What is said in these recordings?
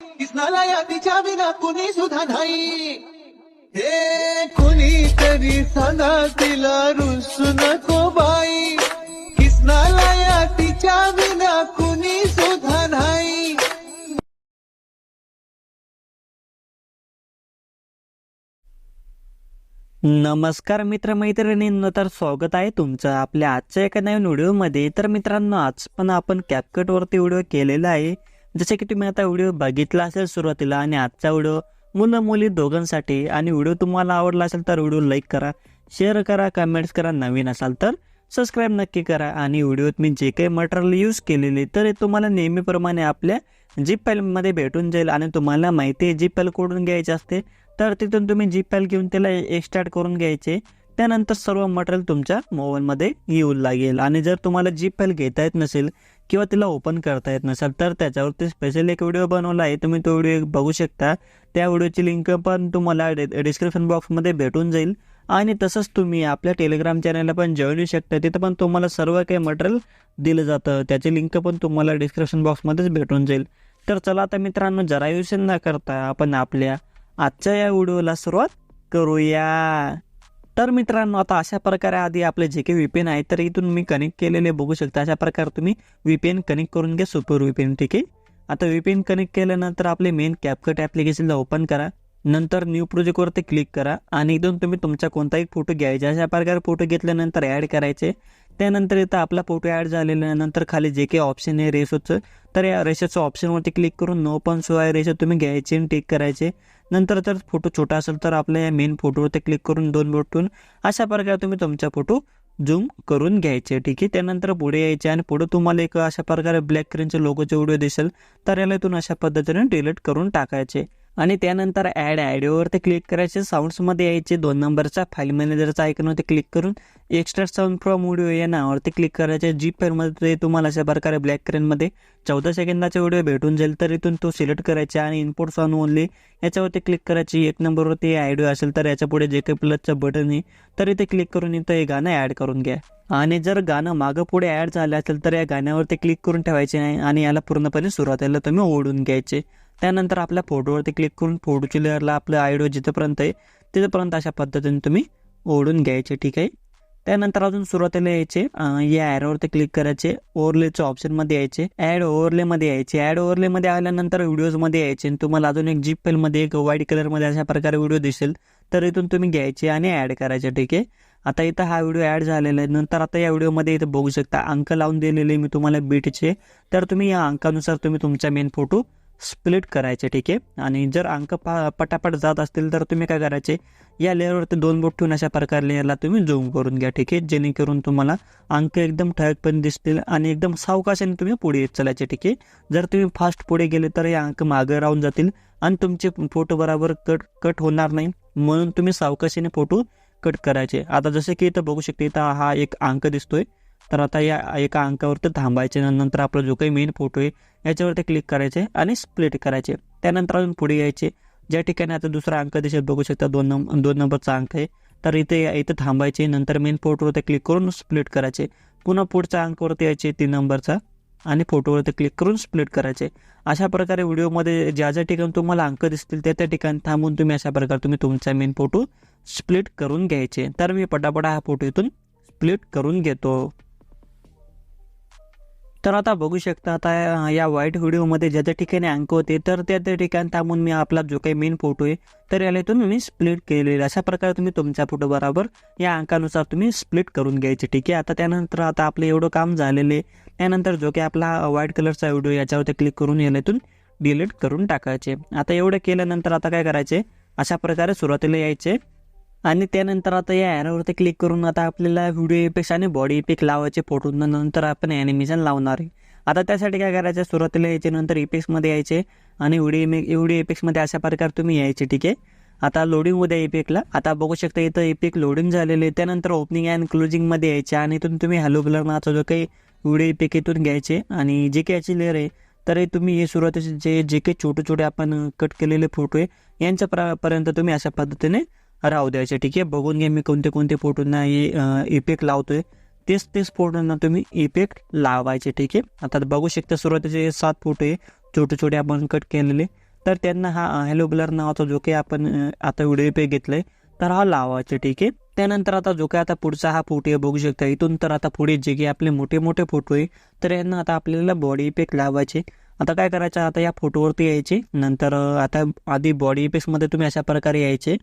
कृष्णाला या तिच्या विना कुणी सुद्धा नाही. हे कुणी तरी सदा तिला रुसू नको बाई. कृष्णाला या तिच्या विना कुणी सुद्धा नाही. नमस्कार मित्रमैत्रिणींनो तर स्वागत आहे तुमचं आपल्या आजच्या एका नवीन व्हिडिओमध्ये. तर मित्रांनो आज पण आपण कॅपकटवरती व्हिडिओ केलेला आहे. जसे की तुम्ही आता व्हिडिओ बघितला असेल सुरुवातीला आणि आजचा व्हिडिओ मुलं मुली दोघांसाठी आणि व्हिडिओ तुम्हाला आवडला असेल तर व्हिडिओ लाईक करा शेअर करा कमेंट्स करा नवीन असाल तर सबस्क्राईब नक्की करा. आणि व्हिडिओत मी जे काही मटेरियल यूज केलेले तर हे तुम्हाला नेहमीप्रमाणे आपल्या जीप फाईलमध्ये भेटून जाईल आणि तुम्हाला माहिती आहे जी फाईल कोडून घ्यायची असते. तर तिथून तुम्ही जी फाईल घेऊन त्याला एक्स्टार्ट करून घ्यायचे. त्यानंतर सर्व मटेरियल तुमच्या मोबाईलमध्ये येऊ लागेल. आणि जर तुम्हाला जी फाईल घेता येत नसेल किंवा तिला ओपन करता येत नसेल तर त्याच्यावरती स्पेशल एक व्हिडिओ बनवला आहे. तुम्ही तो व्हिडिओ बघू शकता. त्या व्हिडिओची लिंक पण तुम्हाला डिस्क्रिप्शन बॉक्समध्ये भेटून जाईल. आणि तसंच तुम्ही आपल्या टेलिग्राम चॅनलला पण जॉईन होऊ शकता. तिथं पण तुम्हाला सर्व काही मटेरियल दिलं जातं. त्याची लिंक पण तुम्हाला डिस्क्रिप्शन बॉक्समध्येच भेटून जाईल. तर चला आता मित्रांनो जरा विषय न करता आपण आपल्या आजच्या या व्हिडिओला सुरुवात करूया. तर मित्रांनो आता अशा प्रकारे आधी आपले जे काही व्हीपीएन आहे तर इथून मी कनेक्ट केलेले बघू शकता. अशा प्रकारे तुम्ही व्हीपीएन कनेक्ट करून घ्या सुपर व्हीपीएन ठीक आहे? आता व्हीपीएन कनेक्ट केल्यानंतर आपले मेन कॅपकट ॲप्लिकेशनला ओपन करा. नंतर न्यू प्रोजेक्टवरती क्लिक करा. आणि इथून तुम्ही तुमचा कोणताही फोटो घ्यायचा. अशा प्रकारे फोटो घेतल्यानंतर ॲड करायचे. त्यानंतर इथं आपला फोटो ॲड झालेल्यानंतर खाली जे काही ऑप्शन आहे रेशोचं तर या रेशोचं ऑप्शनवरती क्लिक करून नो पण सो आहे रेशो तुम्ही घ्यायचे आणि टिक करायचे. नंतर जर फोटो छोटा असेल तर आपल्या या मेन फोटोवरती क्लिक करून दोन बोटून अशा प्रकारे तुम्ही तुमचा फोटो झूम करून घ्यायचे. ठीक आहे? त्यानंतर पुढे यायचे आणि पुढे तुम्हाला एक अशा प्रकारे ब्लॅक क्रीनचे लोगोचे व्हिडिओ दिसेल तर याला इथून अशा पद्धतीने डिलीट करून टाकायचे. आणि त्यानंतर ॲड ॲडिओवरती क्लिक करायचे. साऊंड्समध्ये यायचे. दोन नंबरचा फाईल मॅनेजरचा आयकनवरती क्लिक करून एक्स्ट्रा साऊंड फ्रॉम व्हिडिओ या नावावरती क्लिक करायचे. जी फाईलमध्ये तुम्हाला अशा प्रकारे ब्लॅक स्क्रीनमध्ये चौदा सेकंदाचा व्हिडिओ भेटून जाईल. तर इथून तो सिलेक्ट करायचा आणि इनपुट साऊंड ओनली याच्यावरती क्लिक करायची. एक नंबरवरती ऑडिओ असेल तर याच्यापुढे जे काही प्लसचं बटन आहे तर इथे क्लिक करून इथं हे गाणं ॲड करून घ्या. आणि जर गाणं मागं पुढे ॲड झालं असेल तर या गाण्यावरती क्लिक करून ठेवायचे नाही आणि याला पूर्णपणे सुरुवातीला तुम्ही ओढून घ्यायचे. त्यानंतर आपल्या फोटोवरती क्लिक करून फोटोची लेअरला आपलं आयडिओ जिथंपर्यंत आहे तिथंपर्यंत अशा पद्धतीने तुम्ही ओढून घ्यायचे ठीक आहे? त्यानंतर अजून सुरुवातीला यायचे या ॲरोवरती क्लिक करायचे ओव्हरलेच्या ऑप्शनमध्ये यायचे ॲड ओव्हरलेमध्ये यायचे ॲड ओव्हरलेमध्ये आल्यानंतर व्हिडिओजमध्ये यायचे आणि तुम्हाला अजून एक जीप फेलमध्ये एक व्हाईट कलरमध्ये अशा प्रकारे व्हिडिओ दिसेल तर इथून तुम्ही घ्यायचे आणि ॲड करायचे ठीक आहे? आता इथं हा व्हिडिओ ॲड झालेला आहे नंतर आता या व्हिडिओमध्ये इथं बघू शकता अंक लावून दिलेले मी तुम्हाला बीटचे तर तुम्ही या अंकानुसार तुम्ही तुमचा मेन फोटो स्प्लिट करायचे ठीक आहे? आणि जर अंक पा पटापट जात असतील तर तुम्ही काय करायचे? या लेअरवरती दोन बोट ठेवून अशा प्रकारे लेअरला तुम्ही झूम करून घ्या ठीक आहे? जेणेकरून तुम्हाला अंक एकदम ठळकपणे दिसतील आणि एकदम सावकाशाने तुम्ही पुढे येत चालायचे ठीक आहे? जर तुम्ही फास्ट पुढे गेले तर हे अंक मागे राहून जातील आणि तुमचे फोटो बरोबर कट कट होणार नाही. म्हणून तुम्ही सावकाशीने फोटो कट करायचे. आता जसे की इथं बघू शकते इथं हा एक अंक दिसतोय. तर आता या एका अंकावरती थांबायचे नंतर आपला जो काही मेन फोटो आहे याच्यावरती क्लिक करायचे आणि स्प्लिट करायचे. त्यानंतर अजून पुढे यायचे. ज्या ठिकाणी आता दुसरा अंक दिसेल बघू शकता दोन नंबर दोन नंबरचा अंक आहे. तर इथे इथं थांबायचे नंतर मेन फोटोवरती क्लिक करून स्प्लिट करायचे. पुन्हा पुढच्या अंकावरती यायचे तीन नंबरचा. आणि फोटोवरती क्लिक करून स्प्लिट करायचे. अशा प्रकारे व्हिडिओमध्ये ज्या ज्या ठिकाणी तुम्हाला अंक दिसतील त्या त्या ठिकाणी थांबून तुम्ही अशा प्रकारे तुम्ही तुमचा मेन फोटो स्प्लिट करून घ्यायचे. तर मी पटापटा हा फोटो इथून स्प्लिट करून घेतो. तर आता बघू शकता आता या- व्हाईट व्हिडिओमध्ये ज्या ज्या ठिकाणी अंक होते तर त्या त्या ठिकाणी थांबून मी आपला जो काही मेन फोटो आहे तर याला इथून मी स्प्लिट केलेला अशा प्रकारे तुम्ही तुमच्या फोटो बरोबर या अंकानुसार तुम्ही स्प्लिट करून घ्यायचे ठीक आहे? आता त्यानंतर आता आपलं एवढं काम झालेले आहे. त्यानंतर जो काही आपला व्हाईट कलरचा व्हिडिओ याच्यावरती क्लिक करून याला इथून डिलीट करून टाकायचे. आता एवढं केल्यानंतर आता काय करायचे? अशा प्रकारे सुरुवातीला यायचे. आणि त्यानंतर आता या ॲरोवरती क्लिक करून आता आपल्याला व्हिडिओ इफेक्ट आणि बॉडी इफेक्ट लावायचे फोटो नंतर आपण ॲनिमेशन लावणार आहे. आता त्यासाठी काय करायचं? सुरुवातीला यायचे नंतर इफेक्ट्समध्ये यायचे आणि व्हिडिओ इमे व्हिडिओ इफेक्ट्समध्ये अशा प्रकारे तुम्ही यायचे ठीक आहे? आता लोडिंग उद्या इफेक्टला आता बघू शकता इथं इफेक्ट लोडिंग झालेले आहे. त्यानंतर ओपनिंग अँड क्लोजिंगमध्ये यायचे आणि इथून तुम्ही हॅलो कलर नाचा जो काही व्हिडिओ इफेक्ट इथून घ्यायचे आणि जे काही याची लेअर आहे तर तुम्ही हे सुरुवातीचे जे जे काही छोटे छोटे आपण कट केलेले फोटो आहे यांच्या प्र- पर्यंत तुम्ही अशा पद्धतीने राहू द्यायचे. ठीक आहे? बघून घ्या मी कोणते कोणते फोटोंना इफेक्ट लावतोय. तेच तेच फोटोंना तुम्ही इफेक्ट लावायचे. ठीक आहे? आता बघू शकता सुरुवातीचे सात फोटो आहे. छोटे छोटे आपण कट केलेले. तर त्यांना हा हॅलो ब्लर नावाचा जो काही आपण आता व्हिडिओ इफेक्ट घेतलाय तर हा लावायचा. ठीक आहे? त्यानंतर आता जो काही आता पुढचा हा फोटो आहे बघू शकता. इथून तर आता पुढे जे काही आपले मोठे मोठे फोटो आहे तर यांना आता आपल्याला बॉडी इफेक्ट लावायचे. आता काय करायचं? आता या फोटोवरती यायचे. नंतर आता आधी बॉडी इफेक्ट्समध्ये तुम्ही अशा प्रकारे यायचे.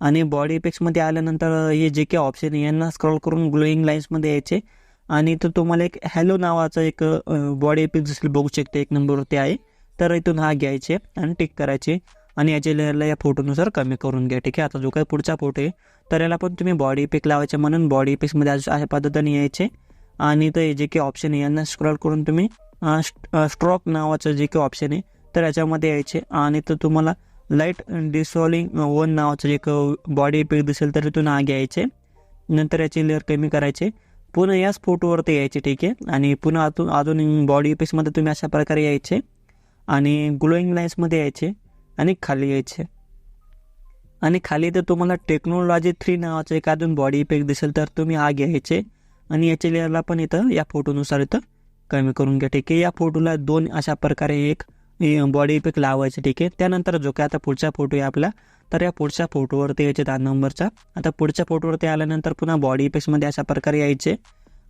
आणि बॉडी इफेक्ट्समध्ये आल्यानंतर हे जे काही ऑप्शन आहे यांना स्क्रॉल करून ग्लोईंग लाईन्समध्ये यायचे. आणि तो तुम्हाला एक हॅलो नावाचा एक बॉडी इफेक्ट दिसेल बघू शकते. एक नंबरवरती आहे. तर इथून हा घ्यायचे आणि टिक करायचे. आणि याचे लेअरला या फोटोनुसार कमी करून घ्या ठीक आहे? आता जो काही पुढचा फोटो आहे तर याला पण तुम्ही बॉडी इफेक्ट लावायचे म्हणून बॉडी इफेक्ट्समध्ये अशा अशा पद्धतीने यायचे. आणि तर जे काही ऑप्शन आहे यांना स्क्रॉल करून तुम्ही स्ट्रोक नावाचं जे काही ऑप्शन आहे तर याच्यामध्ये यायचे. आणि तर तुम्हाला लाइट डिसॉलिंग वन नावाचं जे बॉडी इफेक्ट दिसेल तर तिथून आग यायचे. नंतर याची लेअर कमी करायचे. पुन्हा याच फोटोवरती यायचे ठीक आहे. आणि पुन्हा अजून अजून बॉडी इफेक्ट्समध्ये तुम्ही अशा प्रकारे यायचे. आणि ग्लोईंग लाईन्समध्ये यायचे. आणि खाली यायचे. आणि खाली तर तुम्हाला टेक्नॉलॉजी थ्री नावाचं एक अजून बॉडी इफेक्ट दिसेल तर तुम्ही आग यायचे. आणि याच्या लेअरला पण इथं या फोटोनुसार इथं कमी करून घ्या ठीक आहे. या फोटोला दोन अशा प्रकारे एक बॉडी इफेक्ट लावायचे ठीक आहे. त्यानंतर जो काय आता पुढचा फोटो आहे आपला तर या पुढच्या फोटोवरती यायचे दहा नंबरचा. आता पुढच्या फोटोवरती आल्यानंतर पुन्हा बॉडी इफेक्टमध्ये अशा प्रकारे यायचे.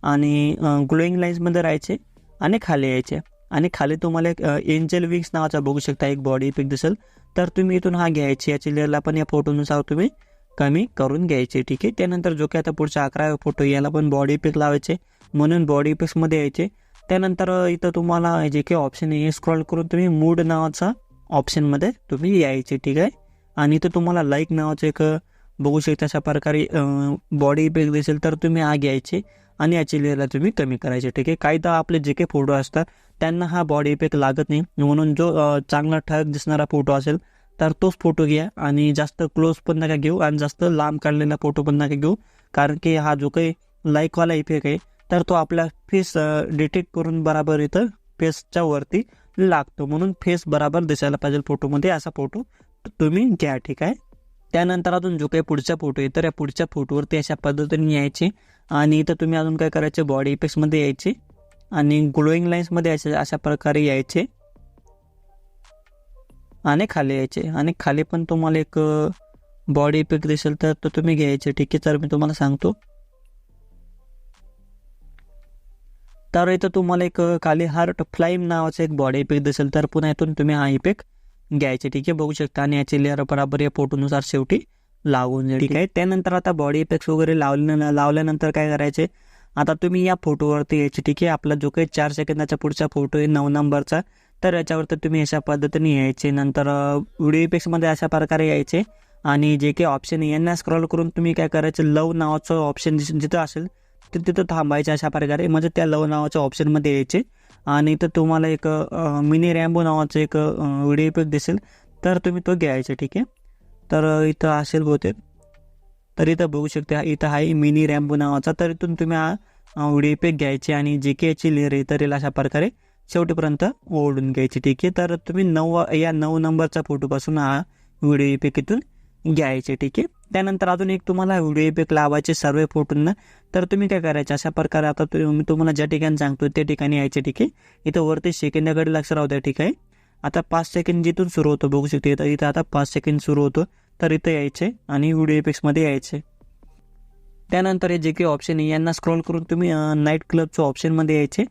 आणि ग्लोईंग लाईन्समध्ये राहायचे आणि खाली यायचे. आणि खाली तुम्हाला एक एंजल विंग्स नावाचा बघू शकता एक बॉडी इफेक्ट दिसेल. तर तुम्ही इथून हा घ्यायची याची लेअरला पण या फोटोनुसार तुम्ही कमी करून घ्यायचे ठीक आहे. त्यानंतर जो काय आता पुढचा अकरावा फोटो याला पण बॉडी इफेक्ट लावायचे. म्हणून बॉडी इफेक्ट्समध्ये यायचे. त्यानंतर इथं तुम्हाला जे काही ऑप्शन आहे स्क्रॉल करून तुम्ही मूड नावाचा ऑप्शनमध्ये तुम्ही यायचे ठीक आहे? आणि इथं तुम्हाला लाईक नावाचं एक बघू शकता अशा प्रकारे बॉडी इफेक्ट दिसेल तर तुम्ही हा घ्यायचे आणि याची लेअरला तुम्ही कमी करायचे ठीक आहे? काही तर आपले जे काही फोटो असतात त्यांना हा बॉडी इफेक्ट लागत नाही. म्हणून जो चांगला ठळक दिसणारा फोटो असेल तर तोच फोटो घ्या आणि जास्त क्लोज पण नका घेऊ आणि जास्त लांब काढलेला फोटो पण नका घेऊ. कारण की हा जो काही लाईकवाला इफेक्ट आहे तर तो आपला फेस डिटेक्ट करून बराबर इथं फेसच्या वरती लागतो. म्हणून फेस बराबर दिसायला पाहिजे फोटोमध्ये. असा फोटो तुम्ही घ्या ठीक आहे? त्यानंतर अजून जो काही पुढचा फोटो आहे तर या पुढच्या फोटोवरती अशा पद्धतीने यायचे. आणि इथं तुम्ही अजून काय करायचे बॉडी इफेक्ट्समध्ये यायचे. आणि ग्लोईंग लाईन्समध्ये यायचे अशा प्रकारे यायचे. आणि खाली यायचे. आणि खाली पण तुम्हाला एक बॉडी इफेक्ट दिसेल तर तो तुम्ही घ्यायचे. ठीक आहे तर मी तुम्हाला सांगतो. तर इथं तुम्हाला एक खाली हार्ट फ्लाईम नावाचा एक बॉडी इफेक्ट दिसेल. तर पुन्हा इथून तुम्ही हा इफेक्ट घ्यायचे. ठीक आहे बघू शकता. आणि याची लेअर बराबर या फोटोनुसार शेवटी लावून जाईल. ठीक आहे. त्यानंतर आता बॉडी इफेक्ट्स वगैरे लावल्या लावल्यानंतर काय करायचे? आता तुम्ही या फोटोवरती यायचे. ठीक आहे. आपला जो काही चार सेकंदाचा पुढचा फोटो आहे नऊ नंबरचा तर याच्यावरती तुम्ही अशा पद्धतीने यायचे. नंतर व्हिडिओ इफेक्ट्समध्ये अशा प्रकारे यायचे. आणि जे काही ऑप्शन आहे यांना स्क्रॉल करून तुम्ही काय करायचं? लव नावाचं ऑप्शन जिथं असेल ते तिथं थांबायचे अशा प्रकारे. म्हणजे त्या लव नावाच्या ऑप्शनमध्ये यायचे. आणि इथं तुम्हाला एक मिनी रॅम्बो नावाचं एक व्हिडिओ इफेक्ट दिसेल. तर तुम्ही तो घ्यायचा ठीक आहे? तर इथं असेल बहुतेक. तर इथं बघू शकता इथं आहे मिनी रॅम्बो नावाचा. तर इथून तुम्ही हा व्हिडिओ इफेक्ट घ्यायचे आणि जे के याची लेअर आहे तर अशा प्रकारे शेवटीपर्यंत ओढून घ्यायची ठीक आहे? तर तुम्ही नऊ या नऊ नंबरचा फोटोपासून हा व्हिडिओ इफेक्ट इथून घ्यायचे ठीक आहे? त्यानंतर अजून एक तुम्हाला व्हिडिओ इफेक्ट लावायचे सर्व फोटोंना तर तुम्ही काय करायचे? अशा प्रकारे आता मी तुम्हाला ज्या ठिकाणी सांगतो त्या ठिकाणी यायचे ठीक आहे. इथं वरती सेकंदाकडे लक्ष राहू द्या ठीक आहे. आता पाच सेकंड जिथून सुरू होतं बघू शकते इथं इथं आता पाच सेकंड सुरू होतं. तर इथं यायचे आणि व्हिडिओ इफेक्ट्समध्ये यायचे. त्यानंतर हे जे काही ऑप्शन आहे यांना स्क्रॉल करून तुम्ही नाईट क्लबच्या ऑप्शनमध्ये यायचे.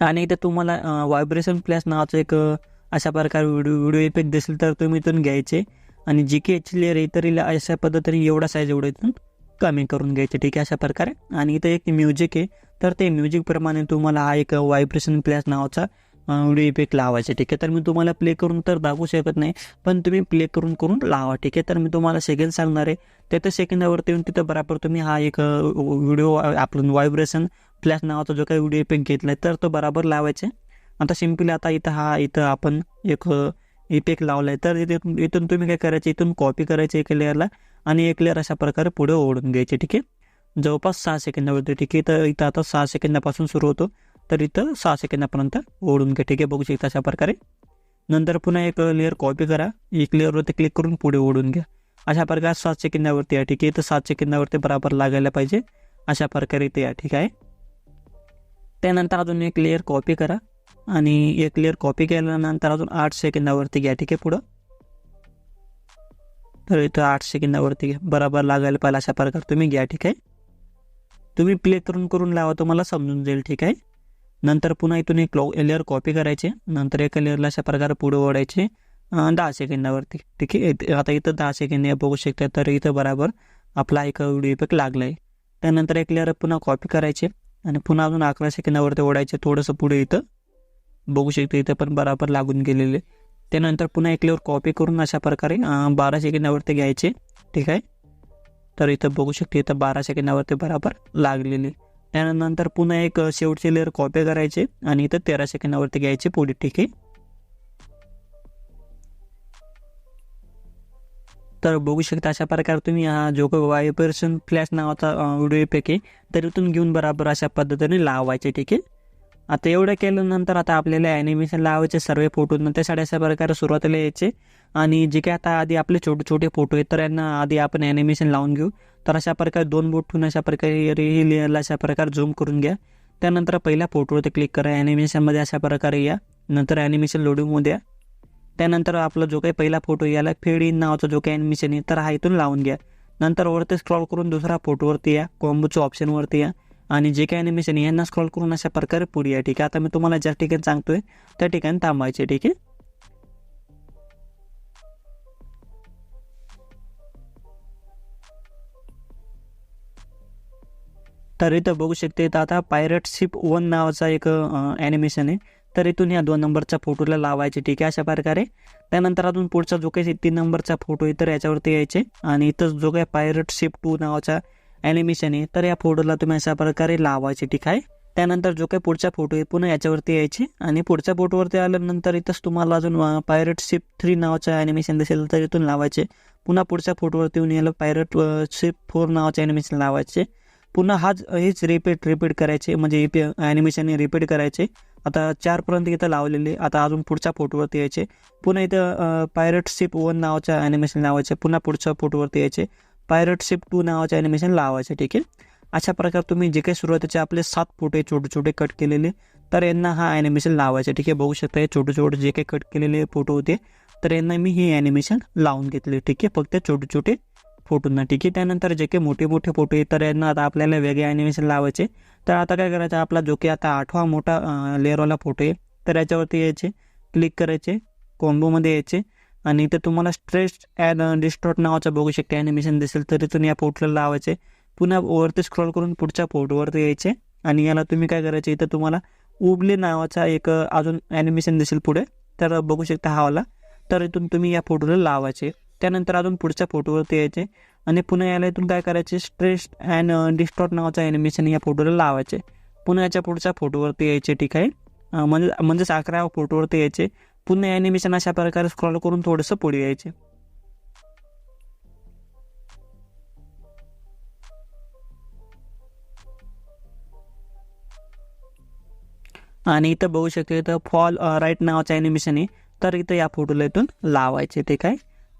आणि इथं तुम्हाला व्हायब्रेशन प्लस नावाचं एक अशा प्रकारे व्हिडिओ व्हिडिओ इफेक्ट दिसेल तर तुम्ही इथून घ्यायचे. आणि जी के याची लेअर आहे तर हिला अशा पद्धतीने एवढा साईज एवढं इथून कमी करून घ्यायचे ठीक आहे? अशा प्रकारे. आणि इथं एक म्युझिक आहे. तर ते म्युझिकप्रमाणे तुम्हाला हा एक व्हायब्रेशन प्लॅस नावाचा व्हिडिओ इफेक्ट लावायचा ठीक आहे? तर मी तुम्हाला प्ले करून तर दाखवू शकत नाही पण तुम्ही प्ले करून करून लावा ठीक आहे? तर मी तुम्हाला सेकंड सांगणार आहे. त्या सेकंदावरती येऊन तिथं बराबर तुम्ही हा एक व्हिडिओ आपलं व्हायब्रेशन प्लॅस नावाचा जो काही व्हिडिओ इफेक्ट घेतला तर तो बराबर लावायचा. आता सिम्पली आता इथं हा इथं आपण एक इफेक्ट लावलाय. तर इथून इथून तुम्ही काय करायचं इथून कॉपी करायची एका लेअरला आणि एक लेअर अशा प्रकारे पुढे ओढून घ्यायचे ठीक आहे? जवळपास सहा सेकंदावरती ठीक आहे? तर इथं आता सहा सेकंदापासून सुरू होतो. तर इथं सहा सेकंदापर्यंत ओढून घ्या ठीक आहे? बघू शकता अशा प्रकारे. नंतर पुन्हा एक लेअर कॉपी करा. एक लेअरवरती क्लिक करून पुढे ओढून घ्या. अशा प्रकारे सात सेकंदावरती या ठीक आहे? तर सात सेकंदावरती बराबर लागायला पाहिजे. अशा प्रकारे इथे या ठीक आहे? त्यानंतर अजून एक लेअर कॉपी करा. आणि एक लेअर कॉपी केल्यानंतर अजून आठ सेकंदावरती घ्या ठीक आहे पुढं? तर इथं आठ सेकंदावरती घ्या. बरोबर लागायला पाहिजे अशा प्रकार तुम्ही घ्या ठीक आहे? तुम्ही प्ले करून करून लावा तुम्हाला समजून जाईल ठीक आहे? नंतर पुन्हा इथून एक लो लेअर कॉपी करायचे. नंतर एका लेअरला अशा प्रकारे पुढे ओढायचे. दहा सेकंदावरती ठीक आहे? आता इथं दहा सेकंद बघू शकता तर इथं बराबर आपला एक व्हिडिओ इफेक्ट लागला आहे त्यानंतर एक लेअर पुन्हा कॉपी करायचे आणि पुन्हा अजून अकरा सेकंदावरती ओढायचे थोडंसं पुढे इथं. बघू शकतो इथं पण बराबर लागून गेलेले. त्यानंतर पुन्हा एक लेअर कॉपी करून अशा प्रकारे बारा सेकंदावरती घ्यायचे. ठीक आहे? तर इथं बघू शकते इथं बारा सेकंदावरती बराबर लागलेले. त्यानंतर पुन्हा एक शेवटचे लेअर कॉपी करायचे आणि इथं तेरा सेकंदावरती घ्यायचे पुढे. ठीक आहे? तर बघू शकता अशा प्रकारे तुम्ही हा जो काही वायब्रेशन फ्लॅश नावाचा व्हिडिओ इफेक्ट आहे तर इथून घेऊन बराबर अशा पद्धतीने लावायचे. ठीक आहे? आता एवढं केल्यानंतर आता आपल्याला ॲनिमेशन लावायचे सर्व फोटो त्यासाठी अशा प्रकारे सुरुवातीला यायचे. आणि जे काय आता आधी आपले छोटे छोटे फोटो आहेत तर यांना आधी आपण ॲनिमेशन लावून घेऊ. तर अशा प्रकारे दोन बोट ठेवून अशा प्रकारे हे लेअरला अशा प्रकारे झूम करून घ्या. त्यानंतर पहिल्या फोटोवरती क्लिक करा ॲनिमेशनमध्ये अशा प्रकारे या. नंतर ॲनिमेशन लोडिंगमध्ये द्या त्यानंतर आपला जो काही पहिला फोटो याला फेड इन नावाचा जो काही ॲनिमेशन आहे तर हा इथून लावून घ्या. नंतर वरती स्क्रॉल करून दुसरा फोटोवरती या. कॉम्बोच्या ऑप्शनवरती या. आणि जे काही ॲनिमेशन आहे यांना स्क्रॉल करून अशा प्रकारे पुढे या. ठीक आहे? आता मी तुम्हाला ज्या ठिकाणी सांगतोय त्या ठिकाणी थांबायचे ठीक आहे? तर इथं बघू शकते इथं आता पायरट शिप वन नावाचा एक ॲनिमेशन आहे. तर इथून या दोन नंबरच्या फोटोला लावायचे ठीक आहे? अशा प्रकारे. त्यानंतर अजून पुढचा जो काही तीन नंबरचा फोटो आहे तर याच्यावरती यायचे. आणि इथं जो काही पायरट शिप टू नावाचा ॲनिमेशन आहे. तर या फोटोला तुम्ही अशा प्रकारे लावायचे ठीक आहे. त्यानंतर जो काही पुढचा फोटो आहे पुन्हा याच्यावरती यायचे. आणि पुढच्या फोटोवरती आल्यानंतर इथंच तुम्हाला अजून पायरट शिप थ्री नावाचं ॲनिमेशन दिसेल तर इथून लावायचे. पुन्हा पुढच्या फोटोवरती येऊन याला पायरट शिप फोर नावाचे ॲनिमेशन लावायचे. पुन्हा हाच हेच रिपीट रिपीट करायचे. म्हणजे ॲनिमेशन रिपीट करायचे. आता चारपर्यंत इथं लावलेले. आता अजून पुढच्या फोटोवरती यायचे. पुन्हा इथं पायरट शिप वन नावाचं ॲनिमेशन लावायचे. पुन्हा पुढच्या फोटोवरती यायचे. पायरट शिप टू नावाचे ॲनिमेशन लावायचे ठीक आहे अशा प्रकारे तुम्ही जे काही सुरुवातीचे आपले सात फोटो छोटे छोटे कट केलेले तर यांना हा ॲनिमेशन लावायचं. ठीक आहे बघू शकता हे छोटे छोटे जे काही कट केलेले फोटो होते तर यांना मी हे ॲनिमेशन लावून घेतले. ठीक आहे फक्त छोटे छोटे फोटोंना. ठीक आहे त्यानंतर जे काही मोठे मोठे फोटो आहेत तर यांना आता आपल्याला वेगळे ॲनिमेशन लावायचे. तर आता काय करायचं आपला जो की आता आठवा मोठा लेअरवाला फोटो आहे तर याच्यावरती यायचे क्लिक करायचे कॉम्बोमध्ये यायचे. आणि इथं तुम्हाला स्ट्रेस ॲड डिस्टॉर्ट नावाचा बघू शकते. ॲनिमेशन दिसेल तर इथून या फोटोला लावायचे. पुन्हा वरती स्क्रॉल करून पुढच्या फोटोवरती यायचे. आणि याला तुम्ही काय करायचे इथं तुम्हाला उबले नावाचा एक uh, अजून ॲनिमेशन दिसेल पुढे. तर बघू शकता हावाला तर इथून तुम्ही या फोटोला लावायचे. त्यानंतर अजून पुढच्या फोटोवरती यायचे. आणि पुन्हा याला इथून काय करायचे स्ट्रेस अँड डिस्टॉर्ट नावाचं ॲनिमेशन या फोटोला लावायचे. पुन्हा याच्या पुढच्या फोटोवरती यायचे ठीक आहे. म्हणजे म्हणजेच अकरा फोटोवरती यायचे. पुन्हा ॲनिमेशन अशा प्रकारे स्क्रॉल करून थोडंसं पुढे यायचे. आणि इथं बघू शकतो इथं फॉल राईट नावाचं ॲनिमेशन आहे. तर इथं या फोटोला इथून लावायचे ठीक आहे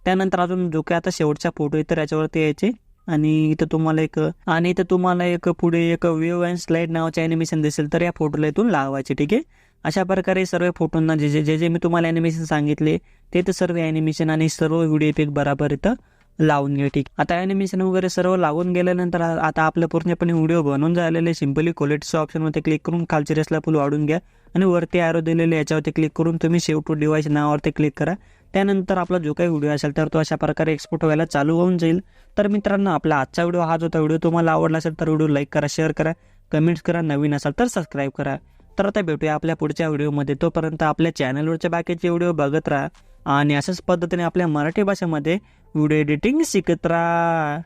त्यानंतर अजून जो काय आता शेवटचा फोटो आहे तर याच्यावरती यायचे. आणि इथं तुम्हाला एक आणि इथं तुम्हाला एक पुढे एक वेव अँड स्लाईड नावाचे ॲनिमेशन दिसेल तर या फोटोला इथून लावायचे ठीक आहे. अशा प्रकारे सर्व फोटोंना जे जे जे जे मी तुम्हाला ॲनिमेशन सांगितले ते तर सर्व ॲनिमेशन आणि सर्व व्हिडिओ इफेक्ट बराबर इथं लावून घ्या ठीक. आता ॲनिमेशन वगैरे सर्व लागून गेल्यानंतर आता आपलं पूर्णपणे व्हिडिओ बनवून झालेले सिम्पली क्वालिटीच्या ऑप्शनवरती क्लिक करून खालची रेसला फुल वाढून घ्या आणि वरती ॲरो दिलेले याच्यावरती क्लिक करून तुम्ही सेव्ह टू डिवाइस नावावरती क्लिक करा. त्यानंतर आपला जो काही व्हिडिओ असेल तर तो अशा प्रकारे एक्सपोर्ट व्हायला चालू होऊन जाईल. तर मित्रांनो आपला आजचा व्हिडिओ हा जो होता व्हिडिओ तुम्हाला आवडला असेल तर व्हिडिओ लाईक करा शेअर करा कमेंट्स करा नवीन असाल तर सबस्क्राईब करा. तर आता भेटूया आपल्या पुढच्या व्हिडिओमध्ये. तोपर्यंत आपल्या चॅनलवरच्या बाकीचे व्हिडिओ बघत राहा आणि अशाच पद्धतीने आपल्या मराठी भाषेमध्ये व्हिडिओ एडिटिंग शिकत राहा.